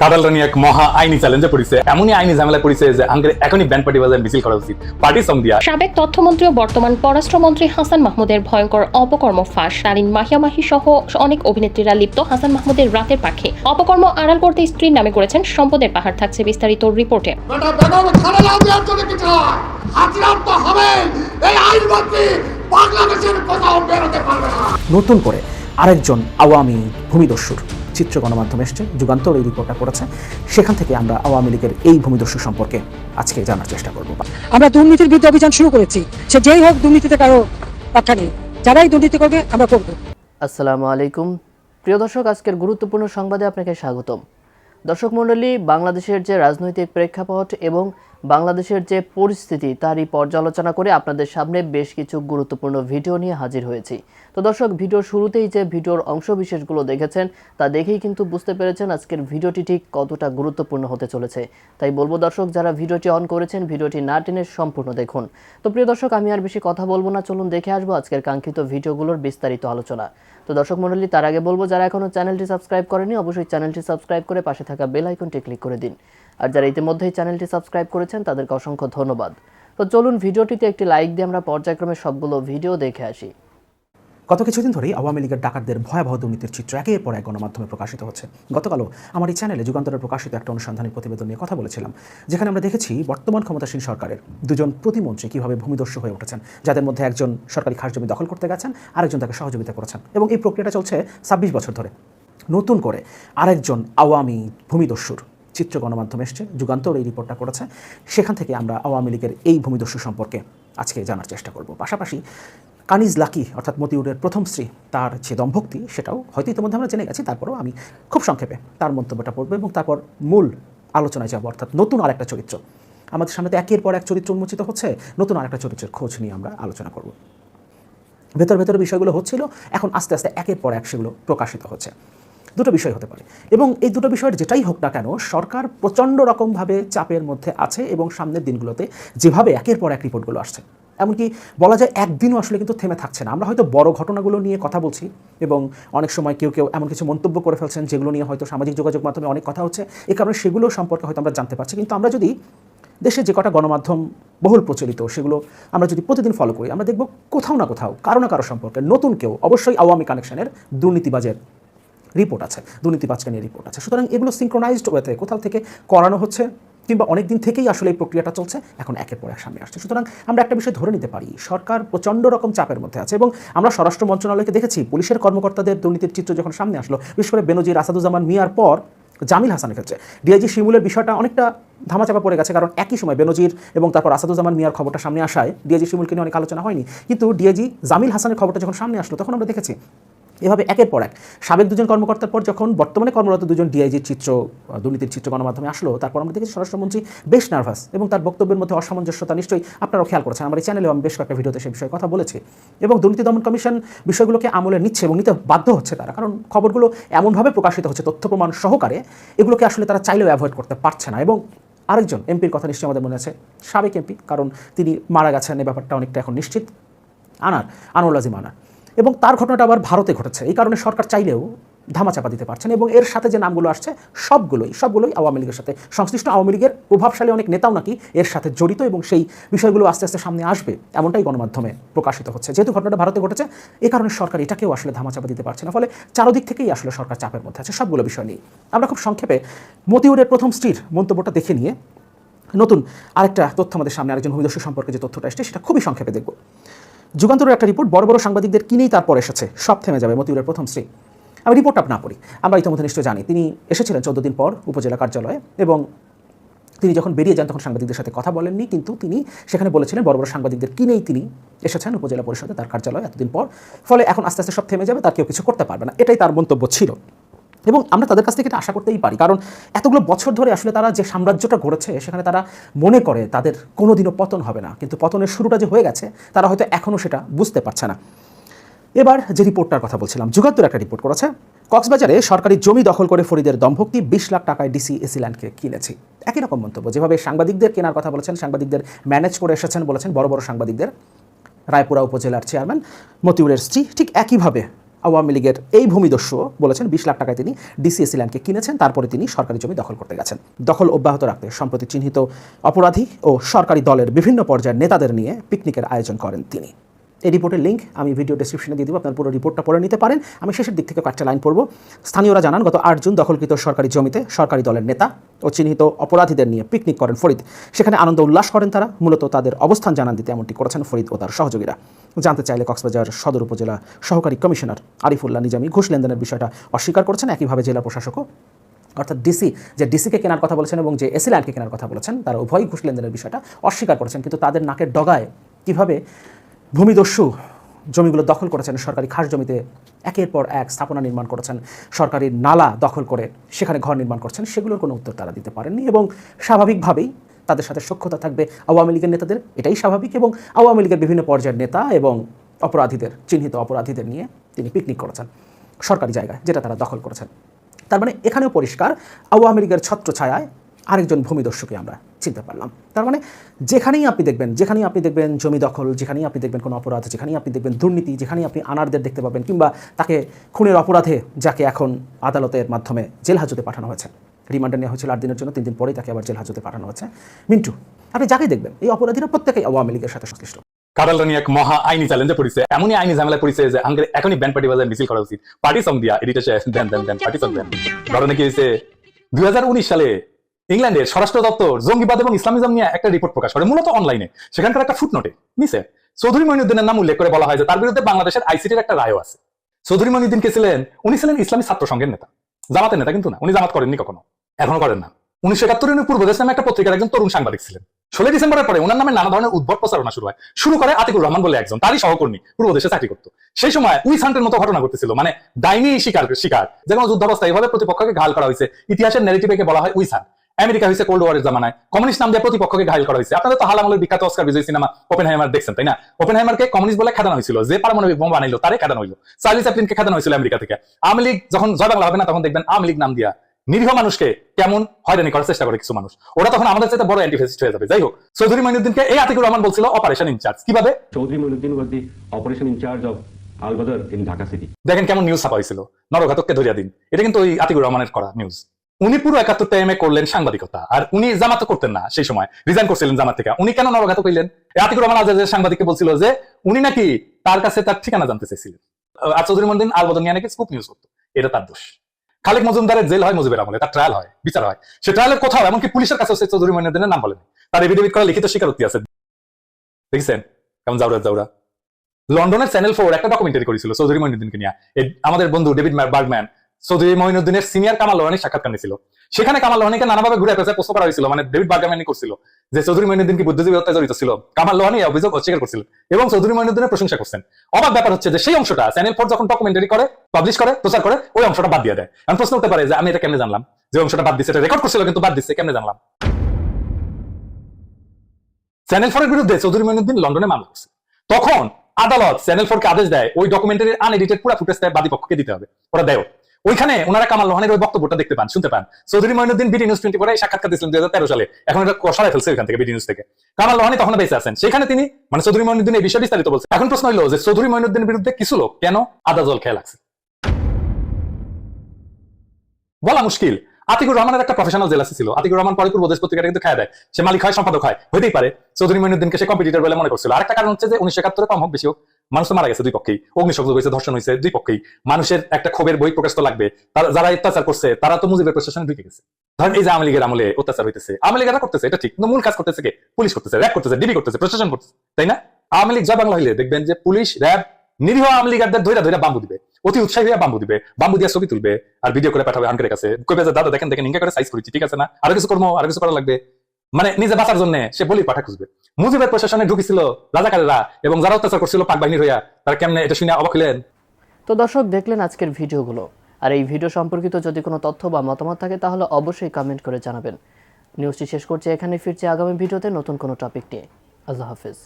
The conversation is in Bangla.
কাদালরানি এক মহা আইনি চ্যালেঞ্জে পড়েছে। এমনই আইনি ঝামেলা পড়েছে যে আঙ্গের এখনই ব্যান্ড পার্টি বাজার মিছিল করা উচিত। পার্টি সং দিয়া। সাবেক তথ্যমন্ত্রী ও বর্তমান পররাষ্ট্রমন্ত্রী হাসান মাহমুদের ভয়ঙ্কর অপকর্ম ফাঁস। মাহিয়া মাহি সহ অনেক অভিনেত্রীরা লিপ্ত। হাসান মাহমুদের রাতের পাখে। অপকর্ম আড়াল করতে স্ত্রীর নামে করেছেন সম্পদের পাহাড়। থাকছে বিস্তারিত রিপোর্টে। নতুন করে আরেকজন আওয়ামী ভূমিদস্যুর। চিত্র গণমাধ্যমে এসছে যুগান্তর এই রিপোর্টটা করেছে। সেখান থেকে আমরা আওয়ামী লীগের এই ভূমিদস্যু সম্পর্কে আজকে জানার চেষ্টা করব। আমরা দুর্নীতির বিরুদ্ধে অভিযান শুরু করেছি। সে যেই হোক দুর্নীতিতে কারও পাত্তা নেই যারাই দুর্নীতি করবে আমরা করব। আসসালামু আলাইকুম। প্রিয় দর্শক আজকের গুরুত্বপূর্ণ সংবাদে আপনাকে স্বাগতম। দর্শক মণ্ডলী বাংলাদেশের যে রাজনৈতিক প্রেক্ষাপট এবং বাংলাদেশের যে পরিস্থিতি, তারই পর্যালোচনা করে আপনাদের সামনে বেশ কিছু গুরুত্বপূর্ণ ভিডিও নিয়ে হাজির হয়েছি। তো দর্শক, ভিডিওর শুরুতেই যে ভিডিওর অংশবিশেষগুলো দেখেছেন, তা দেখেই কিন্তু বুঝতে পেরেছেন আজকের ভিডিওটি ঠিক কতটা গুরুত্বপূর্ণ হতে চলেছে। তাই বলব দর্শক, যারা ভিডিওটি অন করেছেন, ভিডিওটি না টেনে সম্পূর্ণ দেখুন। তো প্রিয় দর্শক, আমি আর বেশি কথা বলব না, চলুন দেখে আসব আজকের কাঙ্ক্ষিত ভিডিওগুলোর বিস্তারিত আলোচনা। তো দর্শক মণ্ডলী, তার আগে বলব, যারা এখনও চ্যানেলটি সাবস্ক্রাইব করেনি অবশ্যই চ্যানেলটি সাবস্ক্রাইব করে পাশে থাকা বেল আইকনটি ক্লিক করে দিন। আর যারা ইতিমধ্যেই চ্যানেলটি সাবস্ক্রাইব করেছেন, তাদেরকে অসংখ্য ধন্যবাদ। তো চলুন, ভিডিওটিতে একটি লাইক দিয়ে আমরা পর্যায়ক্রমে সবগুলো ভিডিও দেখে আসি। গত কিছুদিন ধরেই আওয়ামী লীগের ডাকাতদের ভয়াবহ দুর্নীতির চিত্র একের পর এক গণমাধ্যমে প্রকাশিত হচ্ছে। গতকালও আমার এই চ্যানেলে যুগান্তরে প্রকাশিত একটা অনুসন্ধানী প্রতিবেদন নিয়ে কথা বলেছিলাম, যেখানে আমরা দেখেছি বর্তমান ক্ষমতাসীন সরকারের দুজন প্রতিমন্ত্রী কীভাবে ভূমিদস্যু হয়ে উঠেছেন, যাদের মধ্যে একজন সরকারি খাস জমি দখল করতে গেছেন, আরেকজন তাকে সহযোগিতা করেছেন এবং এই প্রক্রিয়াটা চলছে ছাব্বিশ বছর ধরে। নতুন করে আরেকজন আওয়ামী ভূমিদস্যুর চিত্র গণমাধ্যমে এসছে, যুগান্তর এই রিপোর্টটা করেছে। সেখান থেকে আমরা আওয়ামী লীগের এই ভূমিদস্যু সম্পর্কে আজকে জানার চেষ্টা করব। পাশাপাশি কানিজ লাকি, অর্থাৎ মতিউরের প্রথম স্ত্রী, তার যে দম্ভক্তি, সেটাও হয়তো ইতিমধ্যে আমরা জেনে গেছি, তারপরেও আমি খুব সংক্ষেপে তার মন্তব্যটা পড়ব এবং তারপর মূল আলোচনায় যাব, অর্থাৎ নতুন আরেকটা চরিত্র। আমাদের সামনে তো একের পর এক চরিত্র উন্মোচিত হচ্ছে, নতুন আরেকটা চরিত্রের খোঁজ নিয়ে আমরা আলোচনা করব। ভেতর ভেতরে বিষয়গুলো হচ্ছিল, এখন আস্তে আস্তে একের পর এক সেগুলো প্রকাশিত হচ্ছে। দুটো বিষয় হতে পারে। এবং এই দুটো বিষয়ের যেটাই হোক না কেন, সরকার প্রচণ্ড রকমভাবে চাপের মধ্যে আছে এবং সামনের দিনগুলোতে যেভাবে একের পর এক রিপোর্টগুলো আসছে। এমনকি বলা যায় একদিনও আসলে কিন্তু থেমে থাকছে না। আমরা হয়তো বড় ঘটনাগুলো নিয়ে কথা বলছি এবং অনেক সময় কেউ কেউ এমন কিছু মন্তব্য করে ফেলছেন যেগুলো নিয়ে হয়তো সামাজিক যোগাযোগ মাধ্যমে অনেক কথা হচ্ছে। এই কারণে সেগুলো সম্পর্কে হয়তো আমরা জানতে পারছি। কিন্তু আমরা যদি দেশে যে কটা গণমাধ্যম বহুল প্রচলিত, সেগুলো আমরা যদি প্রতিদিন ফলো করি, আমরা দেখব কোথাও না কোথাও কারও না কারও সম্পর্কে নতুন কেউ অবশ্যই আওয়ামী কানেকশনের দুর্নীতিবাজের রিপোর্ট আছে দুর্নীতি দুর্নীতিবাজকে নিয়ে রিপোর্ট আছে। সুতরাং এগুলো সিঙ্ক্রোনাইজড ওয়েতে কোথাও থেকে করানো হচ্ছে কিংবা অনেক দিন থেকেই আসলে এই প্রক্রিয়াটা চলছে, এখন একের পর এক সামনে আসছে। সুতরাং আমরা একটা বিষয় ধরে নিতে পারি, সরকার প্রচণ্ড রকম চাপের মধ্যে আছে এবং আমরা স্বরাষ্ট্র মন্ত্রণালয়কে দেখেছি, পুলিশের কর্মকর্তাদের দুর্নীতির চিত্র যখন সামনে আসলো, বিশেষ করে বেনজির আসাদুজ্জামান মিয়ার পর জামিল হাসানের ক্ষেত্রে। ডিআইজি শিমুলের বিষয়টা অনেকটা ধামাচাপা পড়ে গেছে, কারণ একই সময় বেনজির এবং তারপর আসাদুজ্জামান মিয়ার খবরটা সামনে আসায় ডিআইজি শিমুলকে নিয়ে অনেক আলোচনা হয়নি। কিন্তু ডিআইজি জামিল হাসানের খবরটা যখন সামনে আসলো, তখন আমরা দেখেছি এভাবে একের পর এক। সাবেক দুজন কর্মকর্তার পর যখন বর্তমানে কর্মরত দুজন ডিআইজির চিত্র দুর্নীতির চিত্র গণমাধ্যমে আসলো, তারপর আমরা দেখেছি স্বরাষ্ট্রমন্ত্রী বেশ নার্ভাস এবং তার বক্তব্যের মধ্যে অসামঞ্জস্যতা নিশ্চয়ই আপনারাও খেয়াল করেছেন। আমার এই চ্যানেলেও আমি বেশ কয়েকটা ভিডিওতে সে বিষয়ে কথা বলেছি এবং দুর্নীতি দমন কমিশন বিষয়গুলোকে আমলে নিচ্ছে এবং নিতে বাধ্য হচ্ছে তারা। কারণ খবরগুলো এমনভাবে প্রকাশিত হচ্ছে, তথ্য প্রমাণ সহকারে এগুলোকে আসলে তারা চাইলেও অ্যাভয়েড করতে পারছে না এবং আরেকজন এমপির কথা নিশ্চয়ই আমাদের মনে আছে, সাবেক এমপি কারণ তিনি মারা গেছেন এই ব্যাপারটা অনেকটা এখন নিশ্চিত। আনার, আনোয়ার আজিম আনার। এবং তার ঘটনাটা আবার ভারতে ঘটেছে। এই কারণে সরকার চাইলেও ধামাচাপা দিতে পারছেন এবং এর সাথে যে নামগুলো আসছে, সবগুলোই সবগুলোই আওয়ামী লীগের সাথে। সংশ্লিষ্ট আওয়ামী লীগের প্রভাবশালী অনেক নেতাও নাকি এর সাথে জড়িত এবং সেই বিষয়গুলো আস্তে আস্তে সামনে আসবে এমনটাই গণমাধ্যমে প্রকাশিত হচ্ছে। যেহেতু ঘটনাটা ভারতে ঘটেছে, এ কারণে সরকার এটাকেও আসলে ধামাচাপা দিতে পারছে না। ফলে চারদিক থেকেই আসলে সরকার চাপের মধ্যে আছে। সবগুলো বিষয় নিয়ে আমরা খুব সংক্ষেপে মতিউরের প্রথম স্ত্রীর মন্তব্যটা দেখে নিয়ে নতুন আরেকটা তথ্য আমাদের সামনে আরেকজন ভূমিদস্যু সম্পর্কে যে তথ্যটা এসছে, সেটা খুবই সংক্ষেপে দেখব। যুগান্তরের একটা রিপোর্ট বড় বড় সাংবাদিকদের কিনেই তারপর এসেছে। সব থেমে যাবে মতিউরের প্রথম স্ত্রী। আমি রিপোর্টটা না পড়ি। আমরা ইতিমধ্যে নিশ্চয় জানি। তিনি এসেছিলেন চোদ্দ দিন পর উপজেলা কার্যালয়ে এবং তিনি যখন বেরিয়ে যান তখন সাংবাদিকদের সাথে কথা বলেননি, কিন্তু তিনি সেখানে বলেছিলেন, বড় বড় সাংবাদিকদের কিনেই তিনি এসেছেন উপজেলা পরিষদে তার কার্যালয়ে এতদিন পর। ফলে এখন আস্তে আস্তে সব থেমে যাবে, তার কেউ কিছু করতে পারবে না। এটাই তার মন্তব্য ছিল। এবং আমরা তাদের কাছ থেকে এটা আশা করতেই পারি। কারণ এতগুলো বছর ধরে আসলে তারা যে সাম্রাজ্যটা গড়েছে, সেখানে তারা মনে করে তাদের কোনোদিনও পতন হবে না। কিন্তু পতনের শুরুটা যে হয়ে গেছে, তারা হয়তো এখনও সেটা বুঝতে পারছে না। এবার যে রিপোর্টটার কথা বলছিলাম যুগাত্তর একটা রিপোর্ট করেছে। কক্সবাজারে সরকারি জমি দখল করে ফরিদের দম্ভক্তি, বিশ লাখ টাকায় ডিসি এসিল্যান্ডকে কিনেছি। একই রকম মন্তব্য। যেভাবে সাংবাদিকদের কেনার কথা বলেছেন, সাংবাদিকদের ম্যানেজ করে এসেছেন বলেছেন বড় বড় সাংবাদিকদের। রায়পুরা উপজেলার চেয়ারম্যান মতিউরের স্ত্রী ঠিক একইভাবে আওয়ামী লীগের এই ভূমিদস্যু বলেছেন বিশ লাখ টাকায় তিনি ডিসিএসি ল্যান্ডকে কিনেছেন, তারপরে তিনি সরকারি জমি দখল করতে গেছেন। দখল অব্যাহত রাখতে সম্প্রতি চিহ্নিত অপরাধী ও সরকারি দলের বিভিন্ন পর্যায়ের নেতাদের নিয়ে পিকনিকের আয়োজন করেন তিনি। এই রিপোর্টের লিঙ্ক আমি ভিডিও ডেসক্রিপশনে দিয়ে দেবো, আপনার পুরো রিপোর্টটা পড়ে নিতে পারেন। আমি শেষের দিক থেকে কয়েকটা লাইন পড়ব। স্থানীয়রা জানান, গত আট জুন দখলকৃত সরকারি জমিতে সরকারি দলের নেতা ও চিহ্নিত অপরাধীদের নিয়ে পিকনিক করেন ফরিদ। সেখানে আনন্দ উল্লাস করেন তারা। মূলত তাদের অবস্থান জানান দিতে এমনটি করেছেন ফরিদ ও তার সহযোগীরা। জানতে চাইলে কক্সবাজার সদর উপজেলা সহকারী কমিশনার আরিফুল্লাহ নিজামী ঘুষ লেনদেনের বিষয়টা অস্বীকার করেছেন। একইভাবে জেলা প্রশাসকও, অর্থাৎ ডিসি, যে ডিসিকে কেনার কথা বলেছেন এবং যে এসি ল্যান্ডকে কেনার কথা বলেছেন, তারা উভয়ই ঘুষ লেনদেনের বিষয়টা অস্বীকার করেছেন। কিন্তু তাদের নাকের ডগায় কীভাবে ভূমিদস্যু জমিগুলো দখল করেছেন সরকারি খাস জমিতে, একের পর এক স্থাপনা নির্মাণ করেছেন, সরকারি নালা দখল করে সেখানে ঘর নির্মাণ করছেন, সেগুলোর কোনো উত্তর তারা দিতে পারেননি এবং স্বাভাবিকভাবেই তাদের সাথে সক্ষতা থাকবে আওয়ামী লীগের নেতাদের, এটাই স্বাভাবিক এবং আওয়ামী লীগের বিভিন্ন পর্যায়ের নেতা এবং অপরাধীদের, চিহ্নিত অপরাধীদের নিয়ে তিনি পিকনিক করেছেন সরকারি জায়গায়, যেটা তারা দখল করেছেন। তার মানে এখানেও পরিষ্কার, আওয়ামী লীগের ছত্রছায়ায় আরেকজন ভূমিদস্যুকে আমরা চিনতে পারলাম। তার মানে যেখানেই আপনি দেখবেন, যেখানেই আপনি দেখবেন জমি দখল, যেখানেই আপনি দেখবেন কোনো অপরাধ, যেখানেই আপনি দেখবেন দুর্নীতি, যেখানেই আপনি আনারদের দেখতে পাবেন কিংবা তাকে খুনের অপরাধে যাকে এখন আদালতের মাধ্যমে জেল হাজতে পাঠানো হয়েছে। রিমান্ডে নেওয়া হয়েছিল আট দিনের জন্য, তিন দিন পরেই তাকে আবার জেল হাজতে পাঠানো হয়েছে। মিন্টু, আপনি যাকেই দেখবেন, এই অপরাধীরা প্রত্যেকেই আওয়ামী লীগের সাথে সংশ্লিষ্ট। কারালটা নিয়ে এক মহা আইনি চ্যালেঞ্জে পড়েছে। এমনই আইনি ঝামেলা পড়েছে যে আঙ্গের এখনই ব্যান্ড পার্টি বাজার মিছিল করা উচিত। পার্টি সং দিয়া এডিটে দেন দেন দেন, পার্টি সং দেন। ঘটনা কি হয়েছে? দুই হাজার উনিশ সালে ইংল্যান্ডের স্বরাষ্ট্র দপ্তর জঙ্গিবাদ এবং ইসলামিজম নিয়ে একটা রিপোর্ট প্রকাশ করে, মূলত অনলাইনে সেখানকার একটা ফুটনোটে নিচে। চৌধুরী মইনুদ্দিনের নাম উল্লেখ করে বলা হয় যে, তার বিরুদ্ধে বাংলাদেশের আইসিটির একটা রায়ও আছে। চৌধুরী মইনুদ্দিন কে ছিলেন, উনি ছিলেন ইসলামী ছাত্র সংঘের নেতা। জামাতের নেতা কিন্তু না, উনি জামাত করেননি কখনো। এখনও করেন না। উনিশশো একাত্তর উনি পূর্বদেশ নামে একটা পত্রিকার একজন তরুণ সাংবাদিক ছিলেন। ষোলোই ডিসেম্বরের পরে ওনার নামে নানা ধরনের উদ্ভট প্রচারণা শুরু হয়। শুরু করে আতিকুর রহমান বলে একজন, তারই সহকর্মী, পূর্বদেশে চাকরি করতো। সেই সময় উইস হান্টের মতো ঘটনা ঘটেছিল মানে ডাইনি শিকার শিকার। যেমন যুদ্ধাবস্থা এইভাবে প্রতিপক্ষকে ঘাল করা হয়েছে। ইতিহাসের নেগেটিভে বলা হয় উইস হান্ট। আমেরিকা হয়েছে কোল্ড ওয়ারের জামানায়। কমিউনিস্ট নাম দিয়ে প্রতিপক্ষকে ঘায়ল করা হয়েছে আপনাদের তো হালামলের বিখ্যাত অস্কার বিজয়ী সিনেমা ওপেন হাইমার দেখছেন তাই না? ওপেন হাইমারকে কমিউনিস্ট বলে খেদানো হয়েছিল। যে পারমাণবিক বোমা বানাইলো তারে খেদানো হইল। চার্লি চ্যাপলিনকে খেদানো হয়েছিল আমেরিকা থেকে। আওয়ামী লীগ যখন জয় বাংলা হবে না তখন দেখবেন আওয়ামী লীগ নাম দিয়া নিরীহ মানুষকে কেমন হয়রানি করার চেষ্টা করে কিছু মানুষ। ওরা তখন আমাদের চাইতে বড় অ্যান্টিফেসিস্ট হয়ে যাবে। যাই হোক চৌধুরী মইনুদ্দিনকে এই আতিকুর রহমান বলছিল অপারেশন ইনচার্জ কীভাবে? was the operation in charge of Al Badr in Dhaka city. দেখেন কেমন নিউজ ছাপা হয়েছিল। নরঘাতককে ধরিয়া দিন। এটা কিন্তু ওই আতিকুর রহমানের করা নিউজ উনি পুরো একাত্তর টাইমে করলেন সাংবাদিকতা। আর উনি জামাত করতেন না সেই সময়। রিজাইন করছিলেন জামাত থেকে। উনি কেন নরঘাতক করলেন আতিকুর রহমান আজাদের সাংবাদিককে বলছিল যে, উনি নাকি তার কাছে তার ঠিকানা জানতে চাইছিলেন। আর চৌধুরী মন্দিন আল বদন নিয়ে নাকি স্কুপ নিউজ করতো। এটা তার দোষ। খালেক মজুমদারের জেল হয় মুজিবের আমলে, তার ট্রায়াল হয়, বিচার হয়। সে ট্রায়ালের কোথাও, এমনকি পুলিশের কাছে সে চৌধুরী মইনুদ্দিনের নাম বলেন। তার এভিডেভিট করা লিখিত স্বীকারোক্তি আছে। দেখছেন? কেমন জাউরা জাউরা। লন্ডনের চ্যানেল ফোর একটা ডকুমেন্টারি করেছিল চৌধুরী মইনুদ্দিনকে নিয়ে। আমাদের বন্ধু ডেভিড বার্গম্যান চৌধুরী মইনুদ্দিনের সিনিয়র কামাল লোহানির সাক্ষাৎকার নিয়েছিল। সেখানে কামাল লোহানিকে নানাভাবে ঘুরে পেঁচে প্রশ্ন করা হয়েছিল মানে ডেভিড বার্গম্যানই করছিল, যে চৌধুরী মইনুদ্দিন কি বুদ্ধিজীবী হত্যায় জড়িত ছিল। কামাল লোহানি অভিযোগ অস্বীকার করছিলেন এবং চৌধুরী মইনুদ্দিনের প্রশংসা করছেন। অবাক ব্যাপার হচ্ছে যে সেই অংশটা চ্যানেল ফোর যখন ডকুমেন্টারি করে পাবলিশ করে, প্রচার করে, ওই অংশটা বাদ দিয়ে দেয়। আমি প্রশ্ন করতে পারে যে আমি এটা কেমনে জানলাম? যে অংশটা বাদ দিচ্ছে রেকর্ড করছিল কিন্তু বাদ দিচ্ছে কেমনে জানলাম? চ্যানেল ফোরের বিরুদ্ধে চৌধুরী মহিনুদ্দিন লন্ডনে মামলা করছে। তখন আদালত চ্যানেল ফোরকে আদেশ দেয়, ওই ডকুমেন্টারির আনএডিটেড পুরো ফুটেজটা বাদী পক্ষকে দিতে হবে। ওরা দেয় ওইখানে ওনারা কামাল লোহানের ওই বক্তব্যটা দেখতে পান, শুনতে পান। Chowdhury Mueenuddin BD news twenty পরে সাক্ষাৎকার দিয়েছিলেন দুই হাজার সালে। এখন এটা সরাই ফেলছে এখান থেকে বিডি নিউজ থেকে। কামাল লোহানি তখন বেঁচে আছেন। সেখানে তিনি মানে চৌধুরী মইনুদ্দিন এই বিষয়ে বিস্তারিত বলছে এখন প্রশ্ন হলো যে চৌধুরী মইনুদ্দিনের বিরুদ্ধে কিছু লোক কেন আদা জল খেয়ে লাগছে? বলা মুশকিল। আতিকুর রহমানের একটা প্রফেশনাল জেলাসি ছিল। আতিকুর রহমান পরে পূর্ব দেশ পত্রিকাটা কিন্তু খায় দেয়। সে মালিক হয়, সম্পাদক হয়। হইতেই পারে। চৌধুরী মইনুদ্দিনকে সে কম্পিটিটর বলে মনে করছিল। আরেকটা কারণ হচ্ছে যে উনিশশো একাত্তরে কম হোক, বেশি হোক। মানুষ তো মারা গেছে দুই পক্ষেই। অগ্নিসংযোগ হয়েছে, ধর্ষণ হয়েছে, দুই পক্ষেই। মানুষের একটা ক্ষোভের বই প্রকাশ তো লাগবে। তারা- যারা অত্যাচার করছে, তারা তো মুজিবের প্রশাসনে ঢুকে গেছে। ধরেন এই যে আওয়ামী লীগের আমলে অত্যাচার হইতেছে, আওয়ামী লীগেরা করতেছে, এটা ঠিক। কিন্তু মূল কাজ করতেছে কে? পুলিশ করতেছে, র্যাব করতেছে, ডিবি করতেছে, প্রশাসন করতেছে, তাই না? আওয়ামী লীগ জয় বাংলা হইলে দেখবেন যে পুলিশ, র্যাব, নিরীহ আওয়ামী লীগারদের ধৈরা ধৈরা বাম্বু দিবে। অতি উৎসাহী হইয়া বাম্বু দিবে, বাম্বু দিয়ে ছবি তুলবে, আর ভিডিও করে পাঠাবে আঙ্কের কাছে। কইবে যে, দাদা, দেখেন দেখেন ইঙ্গা করে সাইজ করেছি, ঠিক আছে না? আরও কিছু করব, আরও কিছু করা লাগবে। মানে নিজে বাঁচার জন্য সে বলি পাঠা খুঁজবে। মুজিবের প্রশাসনে ঢুকেছিল রাজাকারেরা এবং যারা অত্যাচার করছিল পাক বাহিনীর হইয়া, তারা কেমনে এটা শুনে অবাক হলেন তো দর্শক, দেখলেন আজকের ভিডিওগুলো। আর এই ভিডিও সম্পর্কিত যদি কোনো তথ্য বা মতামত থাকে, তাহলে অবশ্যই কমেন্ট করে জানাবেন। নিউজটি শেষ করছে এখানে ফিরছে আগামী ভিডিওতে নতুন কোনো টপিক নিয়ে। আল্লাহ হাফিজ।